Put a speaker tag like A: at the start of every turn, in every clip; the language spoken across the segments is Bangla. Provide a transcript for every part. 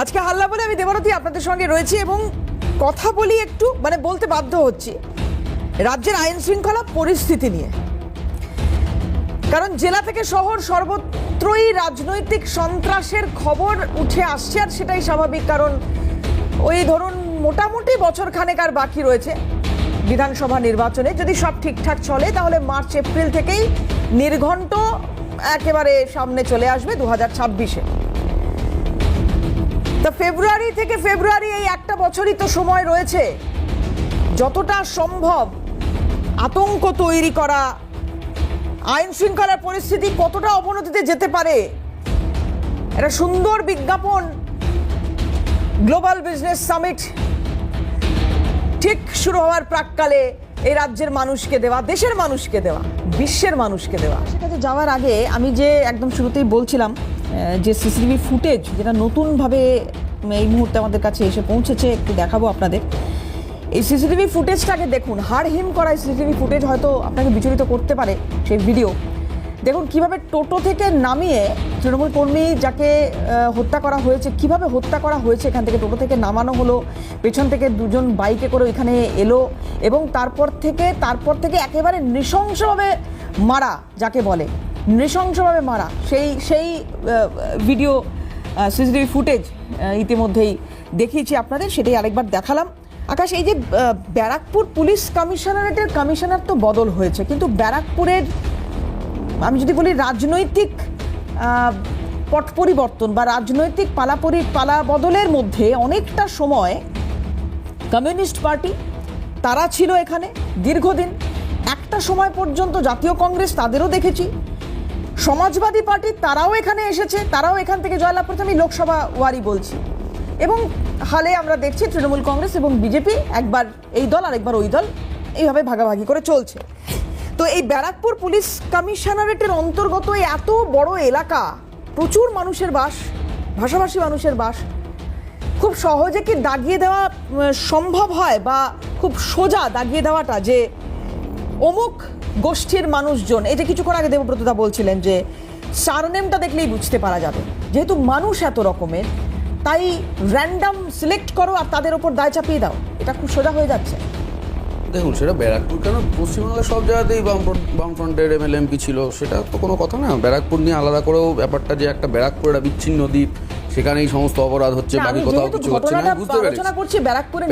A: আজকে হাল্লা বলে আমি দেবরতী আপনাদের সঙ্গে রয়েছি এবং কথা বলি একটু মানে বলতে বাধ্য হচ্ছি। রাজ্যের আইন শৃঙ্খলা পরিস্থিতি নিয়ে। কারণ জেলা থেকে শহর সর্বত্রই রাজনৈতিক সন্ত্রাসের খবর উঠে আসছে, আর সেটাই স্বাভাবিক, কারণ ওই ধরুন মোটামুটি বছর খানেক আর বাকি রয়েছে বিধানসভা নির্বাচনে। যদি সব ঠিকঠাক চলে, তাহলে মার্চ, এপ্রিল থেকেই নির্ঘণ্ট একেবারে সামনে চলে আসবে দু হাজার ছাব্বিশে। তা ফেব্রুয়ারি থেকে ফেব্রুয়ারি এই একটা বছরই তো সময় রয়েছে। যতটা সম্ভব আতঙ্ক তৈরি করা, আইন শৃঙ্খলার পরিস্থিতি কতটা অবনতিতে যেতে পারে, একটা সুন্দর বিজ্ঞাপন গ্লোবাল বিজনেস সামিট ঠিক শুরু হওয়ার প্রাককালে এই রাজ্যের মানুষকে দেওয়া, দেশের মানুষকে দেওয়া, বিশ্বের মানুষকে দেওয়া। সেটাতে যাওয়ার আগে আমি যে একদম শুরুতেই বলছিলাম যে সিসিটিভি ফুটেজ যেটা নতুনভাবে এই মুহূর্তে আমাদের কাছে এসে পৌঁছেছে, একটু দেখাবো আপনাদের। এই সিসিটিভি ফুটেজটাকে দেখুন হাড় হিম করা সিসিটিভি ফুটেজ হয়তো আপনাকে বিচলিত করতে পারে সেই ভিডিও। দেখুন, কীভাবে টোটো থেকে নামিয়ে তৃণমূল কর্মী যাকে হত্যা করা হয়েছে, কীভাবে হত্যা করা হয়েছে, এখান থেকে টোটো থেকে নামানো হলো, পেছন থেকে দুজন বাইকে করে এখানে এলো এবং তারপর থেকে তারপর থেকে একেবারে নৃশংসভাবে মারা, যাকে বলে। নৃশংসভাবে মারা। সেই সেই ভিডিও সিসিটিভি ফুটেজ ইতিমধ্যেই দেখিয়েছি আপনাদের, সেটাই আরেকবার দেখালাম। আকাশ, এই যে ব্যারাকপুর পুলিশ কমিশনারেটের কমিশনার তো বদল হয়েছে, কিন্তু ব্যারাকপুরের, আমি যদি বলি রাজনৈতিক পট পরিবর্তন বা রাজনৈতিক পালাপরি পালা বদলের মধ্যে অনেকটা সময় কমিউনিস্ট পার্টি, তারা ছিল এখানে দীর্ঘদিন। একটা সময় পর্যন্ত জাতীয় কংগ্রেস তাদেরও দেখেছি। সমাজবাদী পার্টি, তারাও এখানে এসেছে, তারাও এখান থেকে জয়লাভ করেছে। আমি লোকসভা ওয়ারি বলছি। এবং হালে আমরা দেখছি তৃণমূল কংগ্রেস এবং বিজেপি একবার এই দল আর একবার ওই দল এইভাবে ভাগাভাগি করে চলছে। তো এই ব্যারাকপুর পুলিশ কমিশনারেটের অন্তর্গত এত বড় এলাকা, প্রচুর মানুষের বাস, ভাষাভাষী মানুষের বাস, খুব সহজে কি দাগিয়ে দেওয়া সম্ভব হয় বা খুব সোজা দাগিয়ে দেওয়াটা যে অমুক গোষ্ঠীর মানুষজন যে কিছুক্ষণ আগে দেবব্রতদা বলছিলেন যে সারনেমটা দেখলেই বুঝতে পারা যাবে। যেহেতু মানুষ এত রকমের, তাই র্যান্ডাম সিলেক্ট করো আর তাদের ওপর দায় চাপিয়ে দাও। এটা খুব সোজা হয়ে যাচ্ছে।
B: দেখুন, সেটা ব্যারাকপুর কেন? পশ্চিমবাংলার সব জায়গাতেই বামফ্রন্ট বামফ্রন্টের এমএল এমপি ছিল, সেটা তো কোনো কথা না। ব্যারাকপুর নিয়ে আলাদা করেও ব্যাপারটা যে একটা ব্যারাকপুর, একটা বিচ্ছিন্ন দ্বীপ সেখানেই সমস্ত অপরাধ হচ্ছে বাকি কোথাও কিছু হচ্ছে না। বুঝতে পেরেছি।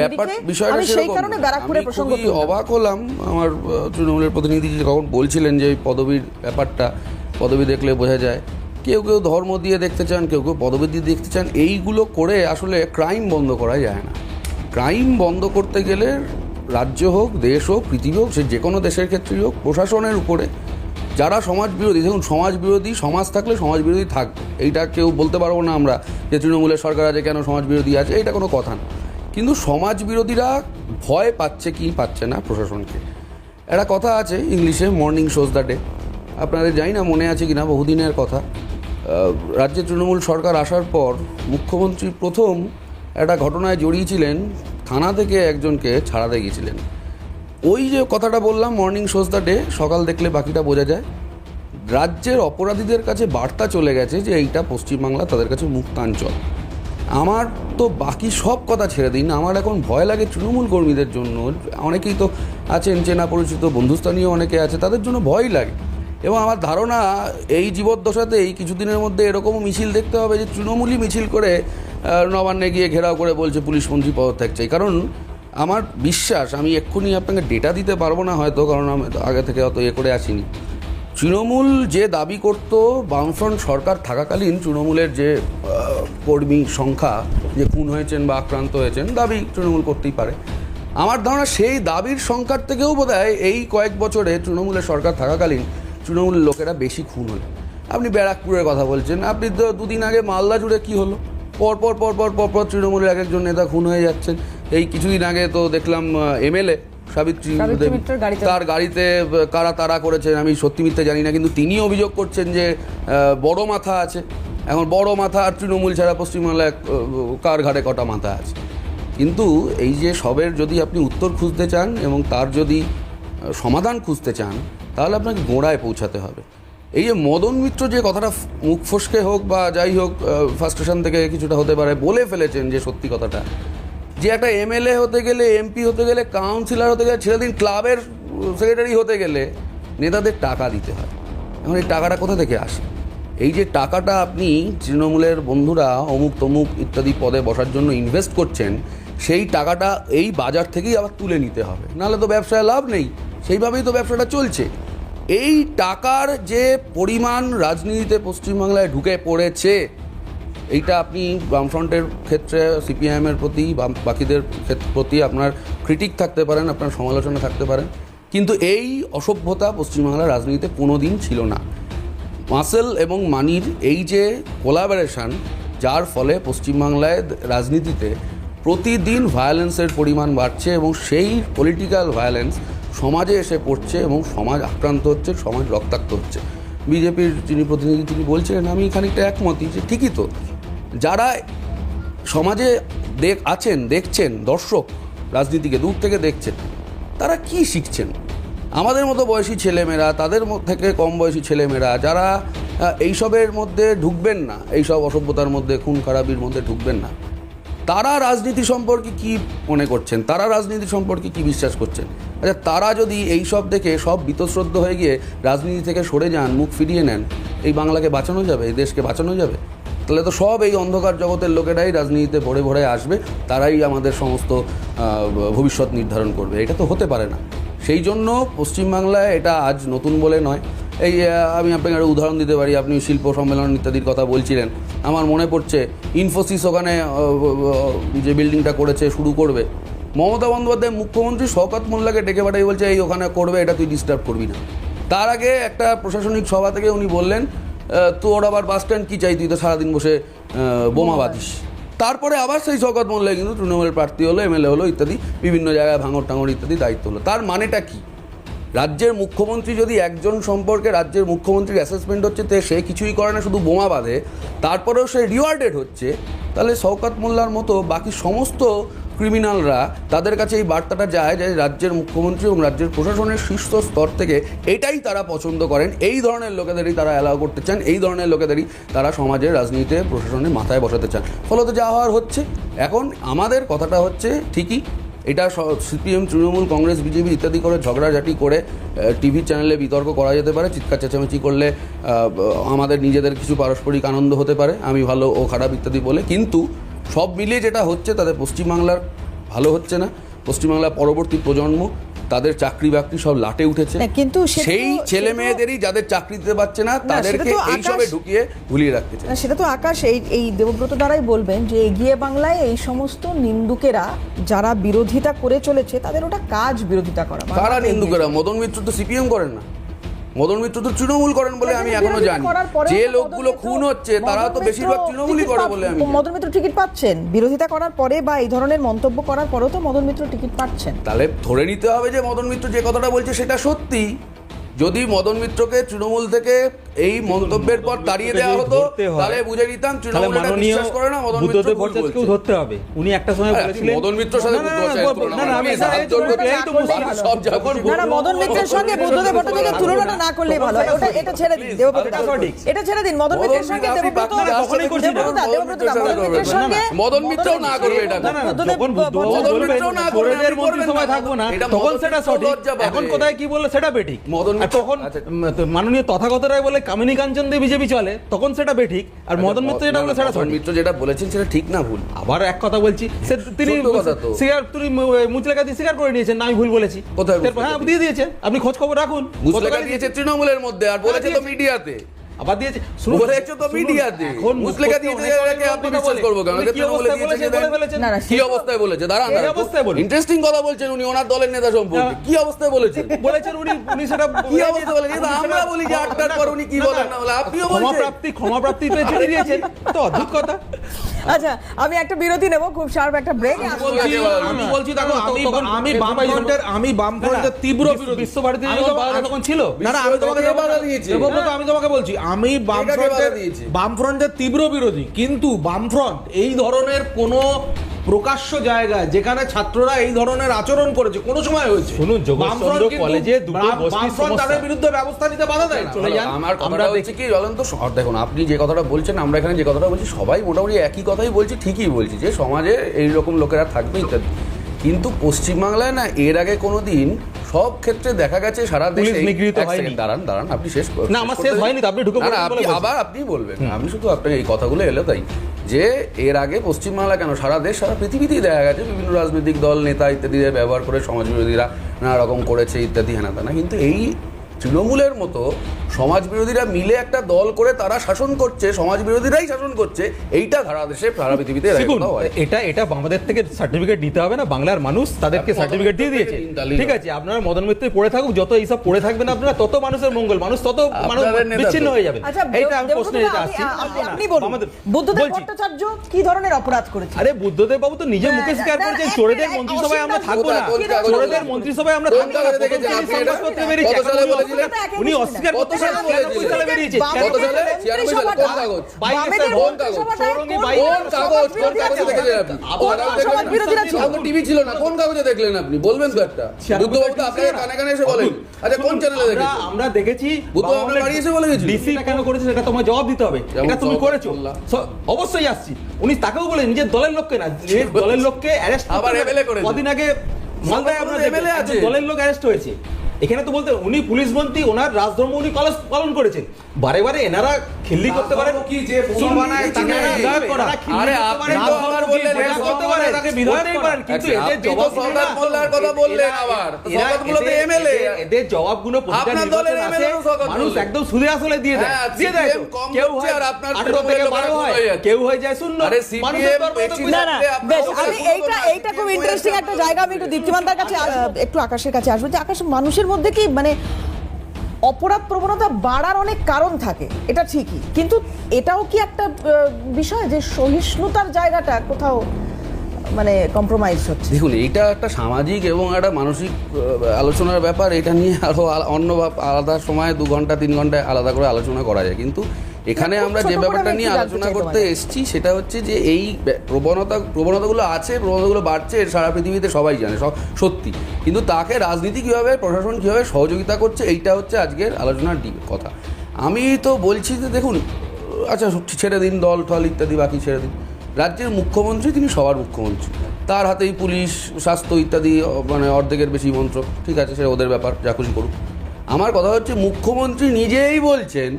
B: ব্যাপার বিষয়টা
A: আমি সেই
B: সেরকম। আমি অবাক হলাম। আমার তৃণমূলের প্রতিনিধি যখন বলছিলেন যে পদবীর ব্যাপারটা পদবী দেখলে বোঝা যায় কেউ কেউ ধর্ম দিয়ে দেখতে চান কেউ কেউ পদবী দিয়ে দেখতে চান এইগুলো করে আসলে ক্রাইম বন্ধ করা যায় না। ক্রাইম বন্ধ করতে গেলে রাজ্য হোক দেশ হোক পৃথিবী হোক সে যে কোনো দেশের ক্ষেত্রেই হোক প্রশাসনের উপরে যারা সমাজ বিরোধী দেখুন সমাজ বিরোধী সমাজ থাকলে সমাজ বিরোধী থাকবে। এইটা কেউ বলতে পারব না আমরা যে তৃণমূলের সরকার আছে, কেন সমাজ বিরোধী আছে, এইটা কোনো কথা না। কিন্তু সমাজ বিরোধীরা ভয় পাচ্ছে কি পাচ্ছে না প্রশাসনকে। একটা কথা আছে ইংলিশে মর্নিং শোজ দ্য ডে আপনাদের জানি না মনে আছে কিনা, বহুদিনের কথা। রাজ্যে তৃণমূল সরকার আসার পর মুখ্যমন্ত্রী প্রথম একটা ঘটনায় জড়িয়েছিলেন থানা থেকে একজনকে ছাড়াতে গিয়েছিলেন। ওই যে কথাটা বললাম মর্নিং শোজ দ্য ডে সকাল দেখলে বাকিটা বোঝা যায়। রাজ্যের অপরাধীদের কাছে বার্তা চলে গেছে যে এইটা পশ্চিমবাংলা, তাদের কাছে মুক্তাঞ্চল। আমার তো বাকি সব কথা ছেড়ে দিন, আমার এখন ভয় লাগে তৃণমূল কর্মীদের জন্য। অনেকেই তো আছেন, চেনা পরিচিত, বন্ধুস্থানীয় অনেকে আছে, তাদের জন্য ভয় লাগে। এবং আমার ধারণা, এই জীবদ্দশাতেই কিছুদিনের মধ্যে এরকমও মিছিল দেখতে হবে যে তৃণমূলই মিছিল করে নবান্নে গিয়ে ঘেরাও করে বলছে, পুলিশ মন্ত্রী পদত্যাগ চাই। কারণ আমার বিশ্বাস, আমি এক্ষুনি আপনাকে ডেটা দিতে পারব না হয়তো, কারণ আমি আগে থেকে অত ইয়ে করে আসিনি তৃণমূল যে দাবি করত বামফ্রন্ট সরকার থাকাকালীন, তৃণমূলের যে কর্মী সংখ্যা, যে খুন হয়েছেন বা আক্রান্ত হয়েছেন, দাবি তৃণমূল করতেই পারে। আমার ধারণা সেই দাবির সংখ্যার থেকেও বোধ এই কয়েক বছরে তৃণমূলের সরকার থাকাকালীন, তৃণমূলের লোকেরা বেশি খুন হলো। আপনি ব্যারাকপুরের কথা বলছেন, আপনি দুদিন আগে মালদা জুড়ে কী হলো? পরপর পরপর পর পর পর পর তৃণমূলের এক একজন নেতা খুন হয়ে যাচ্ছেন। এই কিছুদিন আগে তো দেখলাম এমএলএ সাবিত্রী তার গাড়িতে কারা তারা করেছেন আমি সত্যি মিথ্যে জানি না কিন্তু তিনি অভিযোগ করছেন যে বড় মাথা আছে। এখন বড় মাথা আর তৃণমূল ছাড়া পশ্চিমবাংলায় কার ঘাটে কটা মাথা আছে? কিন্তু এই যে সবের যদি আপনি উত্তর খুঁজতে চান এবং তার যদি সমাধান খুঁজতে চান তাহলে আপনাকে গোড়ায় পৌঁছাতে হবে। এই যে মদন মিত্র যে কথাটা মুখ ফসকে হোক বা যাই হোক ফার্স্টেশন থেকে কিছুটা হতে পারে বলে ফেলেছেন যে সত্যি কথাটা যে একটা এমএলএ হতে গেলে এমপি হতে গেলে কাউন্সিলর হতে গেলে ছেলেদিন ক্লাবের সেক্রেটারি হতে গেলে নেতাদের টাকা দিতে হয়। এখন এই টাকাটা কোথা থেকে আসে? এই যে টাকাটা আপনি তৃণমূলের বন্ধুরা অমুক তমুক ইত্যাদি পদে বসার জন্য ইনভেস্ট করছেন, সেই টাকাটা এই বাজার থেকেই আবার তুলে নিতে হবে। নাহলে তো ব্যবসায় লাভ নেই। সেইভাবেই তো ব্যবসাটা চলছে। এই টাকার যে পরিমাণ রাজনীতিতে পশ্চিমবাংলায় ঢুকে পড়েছে এইটা আপনি বামফ্রন্টের ক্ষেত্রে, সিপিআইএমের প্রতি বাকিদের প্রতি আপনার ক্রিটিক থাকতে পারেন, আপনার সমালোচনা থাকতে পারেন। কিন্তু এই অসভ্যতা পশ্চিমবাংলার রাজনীতিতে কোনো দিন ছিল না। মাসেল এবং মানির এই যে কোলাবোরেশন যার ফলে পশ্চিমবাংলায় রাজনীতিতে প্রতিদিন ভায়োলেন্সের পরিমাণ বাড়ছে এবং সেই পলিটিক্যাল ভায়োলেন্স সমাজে এসে পড়ছে এবং সমাজ আক্রান্ত হচ্ছে, সমাজ রক্তাক্ত হচ্ছে। বিজেপির যিনি প্রতিনিধি তিনি বলছিলেন, আমি খানিকটা একমতই যে ঠিকই তো। যারা সমাজে দেখ আছেন, দেখছেন, দর্শক, রাজনীতিকে দূর থেকে দেখছেন, তারা কি শিখছেন? আমাদের মতো বয়সী ছেলেমেয়েরা, তাদের থেকে কম বয়সী ছেলেমেয়েরা, যারা এইসবের মধ্যে ঢুকবেন না, এইসব অসভ্যতার মধ্যে, খুন খারাপির মধ্যে ঢুকবেন না, তারা রাজনীতি সম্পর্কে কি মনে করছেন? তারা রাজনীতি সম্পর্কে কি বিশ্বাস করছেন? আচ্ছা তারা যদি এই সব দেখে, সব বীতশ্রদ্ধ হয়ে গিয়ে রাজনীতি থেকে সরে যান, মুখ ফিরিয়ে নেন, এই বাংলাকে বাঁচানো যাবে, এই দেশকে বাঁচানো যাবে? তাহলে তো সব এই অন্ধকার জগতের লোকেরাই রাজনীতিতে ভরে ভরে আসবে, তারাই আমাদের সমস্ত ভবিষ্যৎ নির্ধারণ করবে। এটা তো হতে পারে না। সেই জন্য পশ্চিমবাংলায় এটা আজ নতুন বলে নয়। এই আমি আপনাকে একটা উদাহরণ দিতে পারি, আপনি শিল্প সম্মেলন ইত্যাদির কথা বলছিলেন। আমার মনে পড়ছে, ইনফোসিস ওখানে যে বিল্ডিংটা করেছে, শুরু করবে। মমতা বন্দ্যোপাধ্যায় মুখ্যমন্ত্রী শওকত মোল্লাকে ডেকে পাঠাই বলছে, এই ওখানে করবে, এটা তুই ডিস্টার্ব করবি না। তার আগে একটা প্রশাসনিক সভা থেকে উনি বললেন তোর আবার বাস স্ট্যান্ড কী চাই? তুই তো সারাদিন বসে বোমা বাঁধিস। তারপরে আবার সেই শওকত মোল্লা কিন্তু তৃণমূলের প্রার্থী হলো এমএলএ হলো ইত্যাদি বিভিন্ন জায়গায় ভাঙর টাঙর ইত্যাদি দায়িত্ব হলো। তার মানেটা কী? রাজ্যের মুখ্যমন্ত্রী যদি একজন সম্পর্কে রাজ্যের মুখ্যমন্ত্রীর অ্যাসেসমেন্ট হচ্ছে তে সে কিছুই করে না শুধু বোমা বাঁধে তারপরেও সে রিওয়ার্ডেড হচ্ছে তাহলে শওকাত মোল্লার মতো বাকি সমস্ত ক্রিমিনালরা তাদের কাছে এই বার্তাটা যায় যে রাজ্যের মুখ্যমন্ত্রী এবং রাজ্যের প্রশাসনের শীর্ষ স্তর থেকে এটাই তারা পছন্দ করেন। এই ধরনের লোকেদেরই তারা অ্যালাউ করতে চান। এই ধরনের লোকেদেরই তারা সমাজের রাজনীতিতে প্রশাসনের মাথায় বসাতে চান। ফলত যা হওয়ার হচ্ছে, এখন আমাদের কথাটা হচ্ছে ঠিকই। এটা সিপিএম, তৃণমূল, কংগ্রেস, বিজেপি ইত্যাদি করে ঝগড়াঝাটি করে টিভি চ্যানেলে বিতর্ক করা যেতে পারে, চিৎকার চেঁচামেচি করলে আমাদের নিজেদের কিছু পারস্পরিক আনন্দ হতে পারে, আমি ভালো ও খারাপ ইত্যাদি বলে। কিন্তু সব মিলিয়ে যেটা হচ্ছে তাতে পশ্চিমবাংলার ভালো হচ্ছে না। পশ্চিমবাংলার পরবর্তী প্রজন্ম তাদের চাকরি বাকরি সব লাটে উঠেছে।
A: কিন্তু
B: সেই ছেলে মেয়েদেরই যাদের চাকরি দিতে পারছে না তাদেরকে এইসবে ঢুকিয়ে ভুলিয়ে রাখতে চায়
A: সেটা তো আকাশ এই এই দেবব্রত দ্বারাই বলবেন যে এগিয়ে বাংলায় এই সমস্ত নিন্দুকেরা যারা বিরোধিতা করে চলেছে তাদের ওটা কাজ বিরোধিতা করা। বাংলাকে
B: নিন্দুকেরা? মদন মিত্র তো সিপিএম করেন না। মদন মিত্র তো তৃণমূল করেন বলে আমি
A: এখনও
B: জানি। যে লোকগুলো খুন হচ্ছে তারা তো বেশিরভাগ তৃণমূলই করে বলে আমি।
A: মদন মিত্র টিকিট পাচ্ছেন। বিরোধিতা করার পরে বা এই ধরনের মন্তব্য করার পরেও তো মদন মিত্র টিকিট পাচ্ছেন।
B: তাহলে ধরে নিতে হবে যে মদন মিত্র যে কথাটা বলছে সেটা সত্যি। যদি মদন মিত্রকে তৃণমূল থেকে এই মন্তব্যের পর তাড়িয়ে দেওয়া হতো তাহলে বুঝে নিতাম তৃণমূল এটা বিশ্বাস করে না মদন মিত্র ভুল বলছে।
C: ধরতে হবে উনি একটা সময় বলেছিলেন
B: মদন মিত্রর সাথে
C: না, না, না,
B: বুদ্ধদেব
C: না,
B: তুলনা
C: না, না, আমি
B: করবেন না।
C: হাত জোড় করে এই তো বলছি।
B: বাকি সব যখন
A: না না মদন মিত্রের সঙ্গে বুদ্ধদেব ভট্টাচার্যের তুলনাটা না করলে ভালো হয় ওটা এটা ছেড়ে দিন দেবব্রত এটা ছেড়ে দিন মদন
B: মদন
A: মিত্রের সঙ্গে দেবব্রত
C: কখনোই করছি না।
A: দেবব্রত দা, দেবব্রত দা, মদন মিত্রের সঙ্গে
B: মদন মিত্রও না করবে এটা
C: না, না, না, যখন বুদ্ধদেব
A: ভট্টাচার্য-
B: না করবেন,
C: মন্ত্রী সময় থাকব না তখন সেটা সঠিক এখন কোথায় কি বলল সেটা বেঠিক
B: মদন
C: তখন
B: আচ্ছা।
C: উম, তো মাননীয় তথাগত রায় বলে কামিনী কাঞ্চন দিয়ে বিজেপি চলে তখন সেটা বেঠিক আর মদন মিত্র যেটা বলে সেটা
B: মিত্র যেটা বলেছেন সেটা ঠিক না ভুল?
C: আবার এক কথা বলছি সে তিনি। স্বীকার তিনি মুচলেখা দিয়ে স্বীকার করে নিয়েছেন না আমি ভুল বলেছি।
B: কোথায়
C: হ্যাঁ দিয়ে দিয়েছে আপনি খোঁজ খবর রাখুন। মুচলেকা
B: দিয়েছে তৃণমূলের মধ্যে আর বলেছে তো মিডিয়াতে।
C: আবার দিয়েছে। শুনুন,
B: বলেছে তো মিডিয়াতে।
C: এখন
B: মুসলেখা দিয়েছে এটাকে আপনি বিশ্বাস করব কেন
C: কি অবস্থায় বলেছে।
A: না, না,
B: কি অবস্থায় বলেছে? দাঁড়ান
C: এই অবস্থায় বলুন।
B: ইন্টারেস্টিং কথা বলছেন উনি ওনার দলের নেতা সম্পর্কে।
C: হ্যাঁ।
B: কি অবস্থায় বলেছেন?
C: বলেছেন উনি উনি সেটা
B: কি অবস্থা বলেছেন? আমরা বলি যে আটটার পর উনি কি বলেন না বলে। আপনিও
C: ক্ষমা
B: বলছেন।
C: প্রাপ্তি ক্ষমা প্রাপ্তি চিঠি দিয়েছেন। তো অদ্ভুত কথা।
A: আচ্ছা আমি একটা বিরতি নেব খুব শার্প একটা ব্রেক
D: বলছি আমি বলছি দেখো আমি আমি বামফ্রন্টের আমি বামফ্রন্টের তীব্র বিরোধী।
C: বিশ্বভারতী
D: আমি
C: তখন ছিল
D: না না আমি তোমাকে
B: বাধা দিয়েছি
D: আমি তোমাকে বলছি আমি বামফ্রন্টের? বামফ্রন্টের তীব্র বিরোধী কিন্তু বামফ্রন্ট এই ধরনের কোনো প্রকাশ্য জায়গা যেখানে ছাত্ররা এই ধরনের আচরণ করেছে কোন সময় হয়েছে।
C: শুনুন, যোগেশচন্দ্র
D: কিন্তু-
C: কলেজে দুটো সমস্যা।
D: তাদের বিরুদ্ধে ব্যবস্থা নিতে বাধা দেয় না।
B: আমার
C: আমরা
B: কথাটা হচ্ছে কি জ্বলন্ত তো? দেখুন আপনি যে কথাটা বলছেন আমরা এখানে যে কথাটা বলছি সবাই মোটামুটি একই কথাই বলছি ঠিকই বলছি যে সমাজে এই রকম লোকেরা থাকবে ইত্যাদি। কিন্তু পশ্চিমবাংলায় না এর আগে কোনো দিন সব ক্ষেত্রে দেখা গেছে সারা দেশে
C: নিগৃহীত হয়নি।
B: দাঁড়ান দাঁড়ান আপনি শেষ করুন।
C: না, আমার শেষ হয়নি আপনি ঢুকে
B: না, আপনি আবার আপনি বলবেন আমি শুধু আপনার এই কথাগুলো এলো তাই যে এর আগে পশ্চিমবাংলা কেন সারা দেশ সারা পৃথিবীতেই দেখা গেছে বিভিন্ন রাজনৈতিক দল নেতা ইত্যাদিদের ব্যবহার করে সমাজবিরোধীরা নানা রকম করেছে ইত্যাদি হেনা তেনা কিন্তু এই তৃণমূলের মতো সমাজ বিরোধীরা মিলে একটা দল করে তারা শাসন করছে সমাজ বিরোধীরাই শাসন করছে এইটা সারা দেশে সারা পৃথিবীতে।
C: এটা এটা আমাদের থেকে সার্টিফিকেট দিতে হবে না বাংলার মানুষ তাদেরকে সার্টিফিকেট দিয়ে দিয়েছে। ঠিক আছে আপনারা মদন মিত্র পড়ে থাকুক যত এইসব পড়ে থাকবেন আপনারা তত মানুষের মঙ্গল মানুষ তত মানুষ। বিচ্ছিন্ন হয়ে যাবে।
A: আচ্ছা
C: এইটা আমি প্রশ্নে
A: আপনি-
C: আসছি।
A: আপনি- আপনি বলুন বুদ্ধদেব ভট্টাচার্য কি ধরনের অপরাধ করেছে?
C: আরে বুদ্ধদেব বাবু তো নিজে মুখে স্বীকার
A: না,
C: করেছেন চোরেদের মন্ত্রিসভায় আমরা থাকব না। চোরেদের মন্ত্রিসভায় আমরা থাকব না।
B: কাগজে
C: প্রথম
B: দেখেছেন
C: থেকে
B: আপনি এটা?
C: সংবাদপত্রে বেরিয়েছে
B: কত সালে
C: এখন উনি অস্বীকার-
B: কত সালে
C: সালে বেরিয়েছে
B: কত সালে? চেয়ারম্যান সালে? কোন কাগজ? কোন কাগজ?
C: চৌরঙ্গি
B: কোন কাগজ কোন কাগজে দেখেছেন আপনি
C: আবার
B: কোন কাগজে
A: সমাজ বিরোধীরা ছিল।
B: টিভি ছিল না কোন কাগজে দেখলেন আপনি বলবেন তো একটা বুদ্ধবাবু তো আপনাকে কানে কানে এসে বলেন আচ্ছা কোন চ্যানেলে দেখেছেন
C: আমরা দেখেছি
B: বুদ্ধ আপনার বাড়ি এসে বলে গেছিল?
C: ডিসিটা কেন করেছে সেটা তোমার জবাব দিতে হবে এটা তুমি করেছ অবশ্যই আসছি উনি তাকেও বলে নিজের দলের লোককে না নিজের দলের লোককে অ্যারেস্ট
B: আবার MLA করেছে।
C: কদিন আগে মালদায় আপনার
B: আছে।
C: আছে দলের লোক অ্যারেস্ট হয়েছে এখানে তো বলতে উনি পুলিশ মন্ত্রী ওনার রাজধর্ম উনি পালন করেছেন। বারে বারে এনারা খিল্লি করতে পারেন
D: কি যে বোমা বানায় তাকে বিধায়ক করা?
B: আরে আপনি
C: পারেন,
B: তো
C: রাজধর্ম
B: আবার বললেন,
C: করতে
D: বানায় তাকে
C: পারেন, কিন্তু
B: আচ্ছা,
C: এদের
B: আপনি
C: জবাব
B: সরকার মোল্লার কথা বললেন আবার। সরকার তো MLA
C: এদের
B: আপনার দলের সরকার
C: মানুষ একদম সুদে আসলে দিয়ে দেয়
B: হ্যাঁ,
C: দিয়ে দেয় কেউ। হয়
B: আর আপনার
C: থেকে
B: তৃণমূলের
C: বারো
B: লোকেরা
C: হয় কেউ হয়ে যায় শূন্য।
B: আরে
C: বুঝে
A: না
C: না।
A: বেশ আমি এইটা এইটা খুব ইন্টারেস্টিং একটা জায়গা আমি একটু কাছে একটু আকাশের কাছে আসব। যে আকাশ মানুষের মধ্যে কি মানে অপরাধ প্রবণতা বাড়ার অনেক কারণ থাকে, এটা ঠিকই। কিন্তু এটাও কি একটা বিষয় যে সহিষ্ণুতার জায়গাটা কোথাও মানে কম্প্রোমাইজ হচ্ছে?
B: দেখুন এটা একটা সামাজিক এবং একটা মানসিক আলোচনার ব্যাপার। এটা নিয়ে আরও অন্য আলাদা সময়, দু ঘণ্টা, তিন ঘন্টায় আলাদা করে আলোচনা করা যায়। কিন্তু এখানে আমরা যে ব্যাপারটা নিয়ে আলোচনা করতে। এসেছি সেটা হচ্ছে যে এই প্রবণতা প্রবণতাগুলো আছে প্রবণতাগুলো বাড়ছে এর সারা পৃথিবীতে সবাই জানে সব সত্যি। কিন্তু তাকে রাজনীতি কীভাবে প্রশাসন কীভাবে সহযোগিতা করছে এইটা হচ্ছে আজকের আলোচনার কথা। আমি তো বলছি যে দেখুন আচ্ছা ছেড়ে দিন দল টল ইত্যাদি বাকি ছেড়ে দিন। রাজ্যের মুখ্যমন্ত্রী তিনি সবার মুখ্যমন্ত্রী। তার হাতেই পুলিশ স্বাস্থ্য ইত্যাদি মানে অর্ধেকের বেশি মন্ত্র ঠিক আছে সেটা ওদের ব্যাপার যা খুশি করুক। আমার কথা হচ্ছে মুখ্যমন্ত্রী নিজেই বলছেন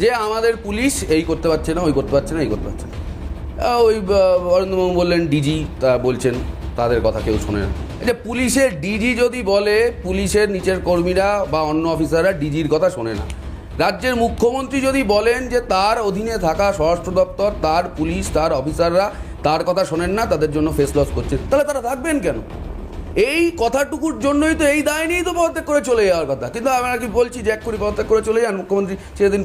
B: যে আমাদের পুলিশ এই করতে পারছে না, ওই করতে পারছে না, এই করতে পারছে না। ওই অরিন্দমবাবু বললেন ডিজি তা বলছেন, তাদের কথা কেউ শোনে না। যে পুলিশের ডিজি যদি বলে, পুলিশের নিচের কর্মীরা বা অন্য অফিসাররা ডিজির কথা শোনে না। রাজ্যের মুখ্যমন্ত্রী যদি বলেন যে তার অধীনে থাকা স্বরাষ্ট্র দপ্তর, তার পুলিশ, তার অফিসাররা তার কথা শোনেন না, তাদের জন্য ফেস লস করছে, তাহলে তারা থাকবেন কেন? এই কথাটুকুর জন্যই তো এই দায় নিয়েই তো পদত্যাগ করে চলে যাওয়ার কথা। কিন্তু আমরা কি বলছি যে এক কোটি পদত্যাগ করে চলে যান? মুখ্যমন্ত্রী সেদিন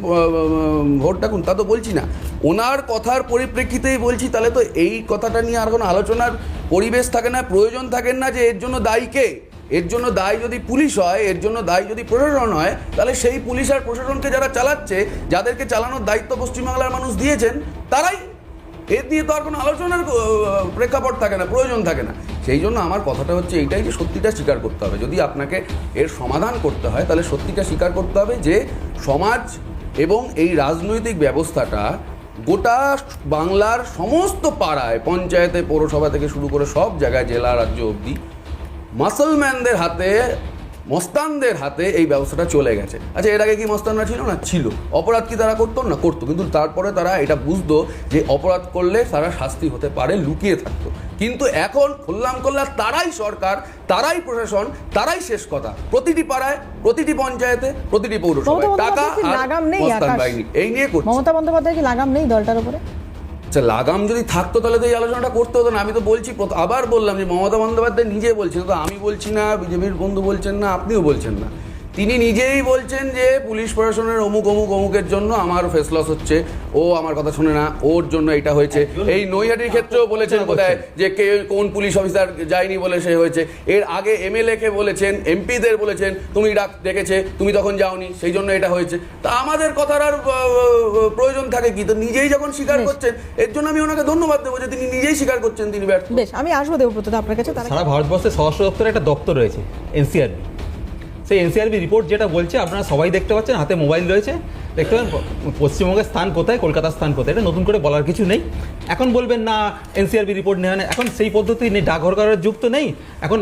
B: ভোট ডাকুন, তা তো বলছি না। ওনার কথার পরিপ্রেক্ষিতেই বলছি, তাহলে তো এই কথাটা নিয়ে আর কোনো আলোচনার পরিবেশ থাকে না, প্রয়োজন থাকে না যে এর জন্য দায়ী কে? এর জন্য দায়ী যদি পুলিশ হয়, এর জন্য দায়ী যদি প্রশাসন হয়, তাহলে সেই পুলিশ আর প্রশাসনকে যারা চালাচ্ছে, যাদেরকে চালানোর দায়িত্ব পশ্চিমবাংলার মানুষ দিয়েছেন, তারাই এর দিয়ে তো আর কোনো আলোচনার প্রেক্ষাপট থাকে না, প্রয়োজন থাকে না। সেই জন্য আমার কথাটা হচ্ছে এইটাই যে সত্যিটা স্বীকার করতে হবে। যদি আপনাকে এর সমাধান করতে হয়, তাহলে সত্যিটা স্বীকার করতে হবে যে সমাজ এবং এই রাজনৈতিক ব্যবস্থাটা গোটা বাংলার সমস্ত পাড়ায়, পঞ্চায়েতে, পৌরসভা থেকে শুরু করে সব জায়গায়, জেলা, রাজ্য অবধি মাসলম্যানদের হাতে মস্তানদের হাতে এই ব্যবস্থাটা চলে গেছে। আচ্ছা এর আগে কি মস্তানরা ছিল? না ছিল। অপরাধ কি তারা করতো? না করতো। কিন্তু তারপরে তারা এটা বুঝতো যে অপরাধ করলে তারা শাস্তি হতে পারে লুকিয়ে থাকতো। কিন্তু এখন খুললাম করলাম তারাই সরকার তারাই প্রশাসন তারাই শেষ কথা। প্রতিটি পাড়ায় প্রতিটি পঞ্চায়েতে প্রতিটি পৌরসভায় টাকা আর মস্তান বাহিনী। এই নিয়ে করছে।
A: মমতা বন্দ্যোপাধ্যায় কি লাগাম নেই দলটার উপরে?
B: আচ্ছা লাগাম যদি থাকতো তাহলে তো এই আলোচনাটা করতে হতো না। আমি তো বলছি আবার বললাম যে মমতা বন্দ্যোপাধ্যায় নিজে বলছেন। তো আমি বলছি না, বিজেপির বন্ধু বলছেন না, আপনিও বলছেন না। তিনি নিজেই বলছেন যে পুলিশ প্রশাসনের অমুক অমুক অমুকের জন্য আমার ফেস লস হচ্ছে। ও আমার কথা শুনে না ওর জন্য এটা হয়েছে। এই নৈহাটির ক্ষেত্রেও বলেছেন বোধহয় যে কে কোন পুলিশ অফিসার যায়নি বলে সে হয়েছে। এর আগে এমএলএ কে বলেছেন এমপিদের বলেছেন তুমি ডাক ডেকেছে তুমি তখন যাওনি সেই জন্য এটা হয়েছে। তা আমাদের কথার আর প্রয়োজন থাকে কি? তো নিজেই যখন স্বীকার করছেন এর জন্য আমি ওনাকে ধন্যবাদ দেবো যে তিনি নিজেই স্বীকার করছেন তিনি ব্যর্থ।
A: বেশ আমি আসব দেবব্রত আপনার কাছে তার
C: সারা ভারতবর্ষে স্বরাষ্ট্র দপ্তরে একটা দপ্তর রয়েছে এনসিআরবি। সেই এনসিআরবি রিপোর্ট যেটা বলছে, আপনারা সবাই দেখতে পাচ্ছেন, হাতে মোবাইল রয়েছে। দেখতে পাবেন পশ্চিমবঙ্গের স্থান কোথায়, কলকাতার স্থান কোথায়, এটা নতুন করে বলার কিছু নেই। এখন বলবেন না, এনসিআরবি রিপোর্ট নেওয়া নেই। এখন সেই পদ্ধতি নেই, ডাকঘর করার যুগ তো নেই। এখন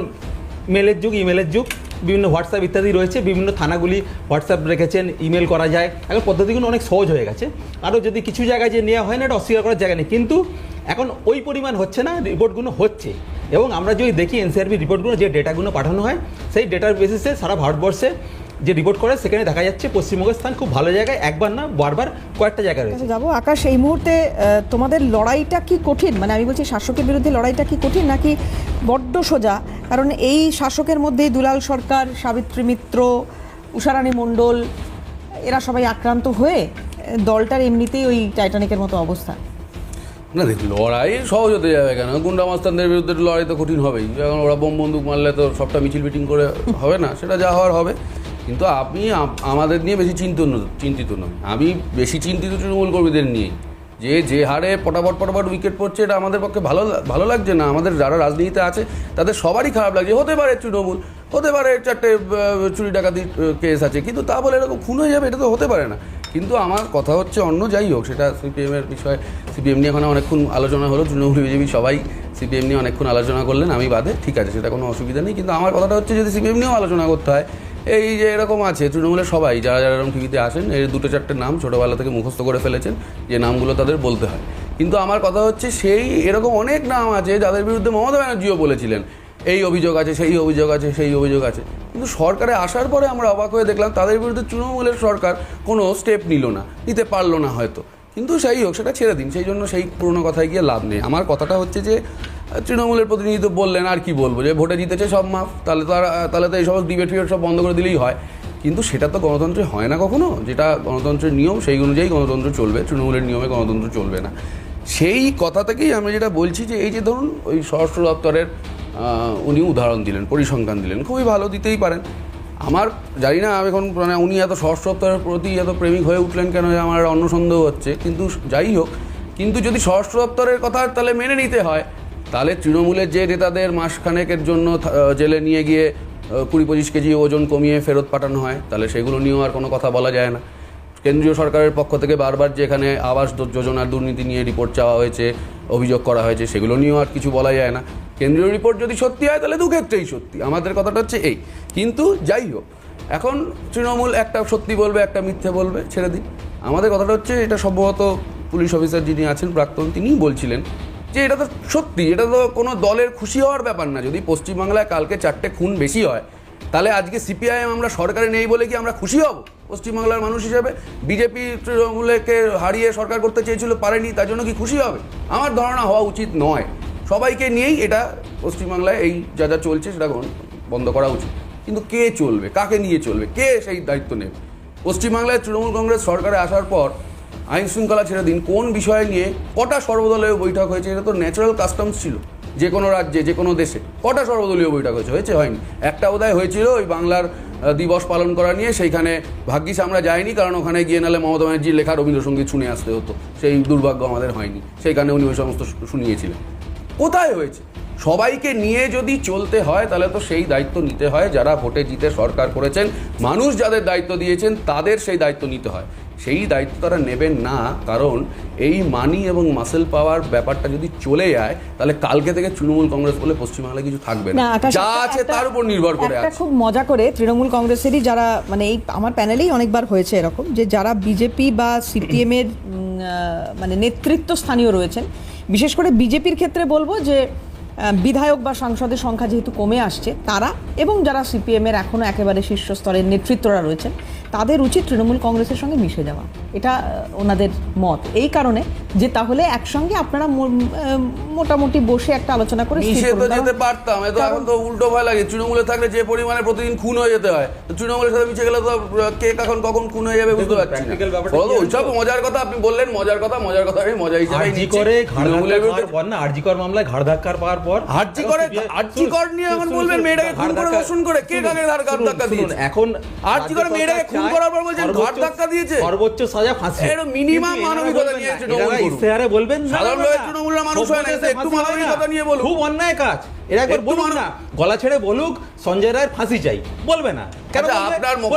C: মেলের যুগ ইমেলের যুগ, বিভিন্ন হোয়াটসঅ্যাপ ইত্যাদি রয়েছে, বিভিন্ন থানাগুলি হোয়াটসঅ্যাপ রেখেছেন ইমেল করা যায়। এখন পদ্ধতিগুলো অনেক সহজ হয়ে গেছে। আরও যদি কিছু জায়গায় যে নেওয়া হয় না, এটা অস্বীকার করার জায়গা নেই। কিন্তু এখন ওই পরিমাণ হচ্ছে না রিপোর্টগুলো হচ্ছে। এবং আমরা যদি দেখি এনসিআরবি রিপোর্টগুলো যে ডেটাগুলো পাঠানো হয়, সেই ডেটার বেসিসে সারা ভারতবর্ষে যে রিপোর্ট করে, সেখানে দেখা যাচ্ছে পশ্চিমবঙ্গের স্থান খুব ভালো জায়গায়, একবার না, বারবার কয়েকটা জায়গায় রয়েছে।
A: যাব। আকাশ, এই মুহূর্তে তোমাদের লড়াইটা কি কঠিন? মানে আমি বলছি, শাসকের বিরুদ্ধে লড়াইটা কি কঠিন, নাকি বড্ড সোজা? কারণ এই শাসকের মধ্যেই দুলাল সরকার, সাবিত্রী মিত্র, উষারানী মণ্ডল, এরা সবাই আক্রান্ত হয়ে, দলটার এমনিতেই ওই টাইটানিকের মতো অবস্থা।
B: না দেখ লড়াই সহজ হতে যাবে কেন? গুন্ডা মাস্তানদের বিরুদ্ধে লড়াই তো কঠিন হবেই। যখন ওরা বোম বন্দুক মারলে তো সবটা মিছিল মিটিং করে হবে না, সেটা যা হওয়ার হবে। কিন্তু আপনি আমাদের নিয়ে বেশি চিন্তিত ন- চিন্তিত নয়। আমি বেশি চিন্তিত তৃণমূল কর্মীদের নিয়ে। যে যে হারে পটাপট পটাপট উইকেট পড়ছে, এটা আমাদের পক্ষে ভালো ভালো লাগছে না। আমাদের যারা রাজনীতিতে আছে, তাদের সবারই খারাপ লাগছে। হতে পারে তৃণমূল, হতে পারে চারটে চুরি ডাকাতির কেস আছে, কিন্তু তা বলে এরকম খুন হয়ে যাবে, এটা তো হতে পারে না। কিন্তু আমার কথা হচ্ছে অন্য, যাই হোক, সেটা সিপিএমের বিষয়ে, সিপিএম নিয়ে এখন অনেকক্ষণ আলোচনা হলো, তৃণমূল বিজেপি সবাই সিপিএম নিয়ে অনেকক্ষণ আলোচনা করলেন, আমি বাদে, ঠিক আছে, সেটা কোনো অসুবিধা নেই, কিন্তু আমার কথাটা হচ্ছে যদি সিপিএম নিয়েও আলোচনা করতে হয়, এই যে এরকম আছে, তৃণমূলের সবাই, যারা যারা এরকম টিভিতে আসেন, এই দুটো চারটে নাম ছোটোবেলা থেকে মুখস্থ করে ফেলেছেন, যে নামগুলো তাদের বলতে হয়। কিন্তু আমার কথা হচ্ছে সেই, এরকম অনেক নাম আছে, যাদের বিরুদ্ধে মমতা ব্যানার্জিও বলেছিলেন, এই অভিযোগ আছে, সেই অভিযোগ আছে, সেই অভিযোগ আছে। কিন্তু সরকারে আসার পরে আমরা অবাক হয়ে দেখলাম তাদের বিরুদ্ধে তৃণমূলের সরকার কোনো স্টেপ নিল না, নিতে পারল না হয়তো। কিন্তু সেই হোক, সেটা ছেড়ে দিন, সেই জন্য সেই পুরনো কথায় গিয়ে লাভ নেই। আমার কথাটা হচ্ছে যে, তৃণমূলের প্রতিনিধি তো বললেন, আর কি বলব? যে ভোটে জিতেছে সব মাফ, তাহলে তো আর, তাহলে তো এই সমস্ত ডিবেট ফিবেট সব বন্ধ করে দিলেই হয়। কিন্তু সেটা তো গণতন্ত্রে হয় না কখনো। যেটা গণতন্ত্রের নিয়ম, সেই অনুযায়ী গণতন্ত্র চলবে। তৃণমূলের নিয়মে গণতন্ত্র চলবে না। সেই কথা থেকেই আমি যেটা বলছি যে, এই যে ধরুন, ওই স্বরাষ্ট্র দপ্তরের উনি উদাহরণ দিলেন, পরিসংখ্যান দিলেন। খুবই ভালো দিতেই পারেন। আমার জানি না এখন মানে উনি এত দপ্তরের প্রতি এত প্রেমিক হয়ে উঠলেন কেন আমার অন্য সন্দেহ হচ্ছে। কিন্তু যাই হোক, কিন্তু যদি স্বরাষ্ট্র দপ্তরের কথা তাহলে মেনে নিতে হয়। তাহলে তৃণমূলের যে নেতাদের মাসখানেকের জন্য জেলে নিয়ে গিয়ে কুড়ি পঁচিশ কেজি ওজন কমিয়ে ফেরত পাঠানো হয়, তাহলে সেগুলো নিয়েও আর কোনো কথা বলা যায় না। কেন্দ্রীয় সরকারের পক্ষ থেকে বারবার যেখানে আবাস দো- যোজনার দুর্নীতি নিয়ে রিপোর্ট চাওয়া হয়েছে, অভিযোগ করা হয়েছে, সেগুলো নিয়েও আর কিছু বলা যায় না। কেন্দ্রীয় রিপোর্ট যদি সত্যি হয়, তাহলে দু ক্ষেত্রেই সত্যি। আমাদের কথাটা হচ্ছে এই। কিন্তু যাই হোক, এখন তৃণমূল একটা সত্যি বলবে, একটা মিথ্যে বলবে, ছেড়ে দিন। আমাদের কথাটা হচ্ছে, এটা সম্ভবত পুলিশ অফিসার যিনি আছেন, প্রাক্তন, তিনিই বলছিলেন যে এটা তো সত্যি, এটা তো কোনো দলের খুশি হওয়ার ব্যাপার না। যদি পশ্চিমবাংলায় কালকে চারটে খুন বেশি হয় তাহলে আজকে সিপিআইএম আমরা সরকারে নেই বলে কি আমরা খুশি হব? পশ্চিমবাংলার মানুষ হিসেবে বিজেপি তৃণমূলকে হারিয়ে সরকার করতে চেয়েছিল, পারেনি, তার জন্য কি খুশি হবে? আমার ধারণা হওয়া উচিত নয়। সবাইকে নিয়েই এটা পশ্চিমবাংলায় এই যা যা চলছে সেটা বন- বন্ধ করা উচিত। কিন্তু কে চলবে? কাকে নিয়ে চলবে? কে সেই দায়িত্ব নেবে? পশ্চিমবাংলায় তৃণমূল কংগ্রেস সরকারে আসার পর আইন শৃঙ্খলা ছেড়ে দিন, কোন বিষয় নিয়ে কটা সর্বদলীয় বৈঠক হয়েছে এটা তো ন্যাচারাল কাস্টমস ছিল। যে কোনো রাজ্যে, যে কোনো দেশে। কটা সর্বদলীয় বৈঠক হয়েছে? হয়েছে, হয়নি। একটা বোধহয় হয়েছিল ওই বাংলার দিবস পালন করা নিয়ে। সেইখানে ভাগ্যিস আমরা যাইনি, কারণ ওখানে গিয়ে নালে মমতা ব্যানার্জির লেখা রবীন্দ্রসঙ্গীত শুনে আসতে হতো। সেই দুর্ভাগ্য আমাদের হয়নি। সেইখানে উনি ওই সমস্ত শুনিয়েছিলেন। কোথায় হয়েছে? সবাইকে নিয়ে যদি চলতে হয়, তাহলে তো সেই দায়িত্ব নিতে হয়। যারা ভোটে জিতে সরকার করেছেন, মানুষ যাদের দায়িত্ব দিয়েছেন, তাদের সেই দায়িত্ব নিতে হয়। সেই দায়িত্ব তারা নেবেন না কারণ এই মানি এবং মাসেল পাওয়ার ব্যাপারটা যদি চলে যায় তাহলে কালকে থেকে তৃণমূল কংগ্রেস বলে পশ্চিমবাংলায় কিছু থাকবে
A: না।
B: যা আছে তার উপর নির্ভর করে আছে।
A: খুব মজা করে তৃণমূল কংগ্রেসেরই যারা মানে এই আমার প্যানেলেই অনেকবার হয়েছে এরকম যে যারা বিজেপি বা সিপিএম এর মানে নেতৃত্ব স্থানীয় রয়েছেন বিশেষ করে বিজেপির ক্ষেত্রে বলব যে বিধায়ক বা সাংসদের সংখ্যা যেহেতু কমে আসছে তারা এবং যারা সিপিএম এর এখনও একেবারে শীর্ষস্তরের নেতৃত্বরা রয়েছেন তাদের উচিত তৃণমূল কংগ্রেসের সঙ্গে মিশে যাওয়া। এটা ওনাদের মত। এই কারণে যে তাহলে একসঙ্গে আপনারা মোটামুটি বসে একটা আলোচনা করে
B: মিশে তো যেতে পারতাম এ তো এখন তো উল্টো ভয় লাগে তৃণমূলে থাকলে যে পরিমাণে প্রতিদিন খুন হয়ে যেতে হয় তো তৃণমূলের সাথে মিশে গেলে তো কে কখন কখন খুন হয়ে যাবে বুঝতে পারছি বলো, ওইসব মজার কথা আপনি বললেন মজার কথা মজার কথা আমি মজা হিসেবে
C: আরজি করে পর না আরজি কর মামলায় ঘাড় ধাক্কার পাওয়ার পর
B: আরজি করে আরজি কর নিয়ে এখন বলবেন মেয়েটাকে খুন করে করে কে কাকে ঘাড় ধাক্কা দিয়েছে?
C: এখন
B: আরজি করে মেয়েটাকে খুন করার পর বলছেন ঘাড় ধাক্কা দিয়েছে।
C: সর্বোচ্চ সাজা ফাঁসি।
B: এর
C: এনারা
B: মানবিকতা নিয়ে তৃণমূল।
C: ইশতেহারে বলবেন না,
B: সাধারণ
C: না,
B: লোকের
C: না,
B: তৃণমূলের মানুষ হয় না, একটু
C: ফাঁসি
B: মানবিকতা নিয়ে বলুন।
C: খুব অন্যায় কাজ। এরা একবার বলুন না গলা ছেড়ে বলুক সঞ্জয় রায়ের ফাঁসি চাই। বলবে না। কেন
B: আপনার আমি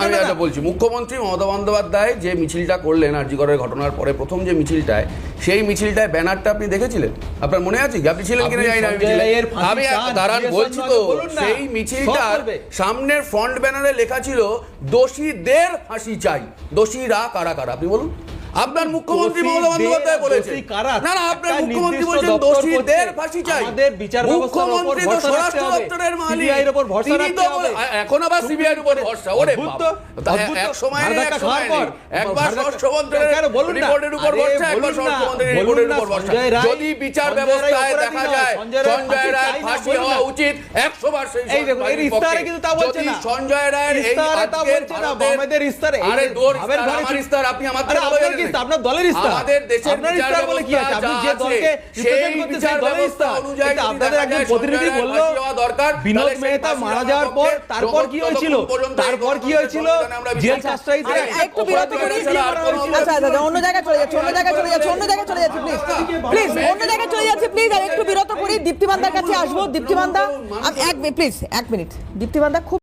C: না, না,
B: একটা বলছি। মুখ্যমন্ত্রী মমতা বন্দ্যোপাধ্যায় যে মিছিলটা করলেন আরজিকরের ঘটনার পরে প্রথম যে মিছিলটায় সেই মিছিলটায় ব্যানারটা আপনি দেখেছিলেন? আপনার মনে আছে কি? আপনি ছিলেন কিনা জানি না আমি
C: সঞ্জয়
B: মিছিলে।
C: রায়ের ফাঁসি
B: আমি
C: চান,
B: দাঁড়ান বলছি তো
C: আমাকে, বলুন না।
B: সেই মিছিলটার সামনের ফ্রন্ট ব্যানারে লেখা ছিল দোষীদের ফাঁসি চাই। দোষীরা কারা কারা? আপনি বলুন। আপনার মুখ্যমন্ত্রী মমতা বন্দ্যোপাধ্যায় বলেছেন না না আপনার মুখ্যমন্ত্রী বলছেন দোষীদের। ফাঁসি চাই
C: আমাদের বিচার ব্যবস্থার উপর
B: মুখ্যমন্ত্রী তো স্বরাষ্ট্র
C: হবে।
B: দপ্তরের মালিক
C: এর উপর ভরসা রাখতে হবে।
B: এখন আবার সিবিআই এর উপর ভরসা ওরে বাবা।
C: অদ্ভুত
B: এক সময় এক সময়
C: পর,
B: একবার
C: বলুন না?
B: রিপোর্টের উপর ভরসা একবার
C: বলুন না,
B: রিপোর্টের উপর ভরসা যদি বিচার ব্যবস্থায় দেখা যায়
C: সঞ্জয় রায় ফাঁসি
B: হওয়া উচিত একশো বার সেই
C: এই দেখুন, এর
B: পক্ষে।
C: কিন্তু তা বলছে না।
B: সঞ্জয় রায়ের এই
C: ইস্তাহারে তা বলছে না, আমাদের ইস্তাহারে
B: আরে
C: ভাবের
B: আমার ইস্তাহার, আপনি আমার
C: আরে আপনার
B: জানেন
C: কি
B: না।
C: ইস্তাহার? আপনার দলের ইস্তাহার।
B: আমাদের দেশের বিচার
C: বলে কি আছে? আপনি
B: যে
C: দলকে
B: সেই
C: করতে
B: বিচার
C: দলের
B: ব্যবস্থা
C: এটা আপনাদের একজন প্রতিনিধি বলল,
B: দরকার,
C: বিনোদ মেহতা মারা যাওয়ার পর তারপর কি হয়েছিল তারপর কি হয়েছিল জেল
B: বিচার
A: একটু বিরত করি
B: ছাড়া
A: আচ্ছা আচ্ছা অন্য জায়গায় চলে যাচ্ছে অন্য জায়গায় চলে যাচ্ছে অন্য জায়গায় চলে যাচ্ছে প্লিজ প্লিজ অন্য জায়গায় চলে যাচ্ছে প্লিজ আর একটু বিরত করি দীপ্তিমান্দার কাছে আসব দীপ্তিমান্দা এক প্লিজ এক মিনিট দীপ্তিমান্দা খুব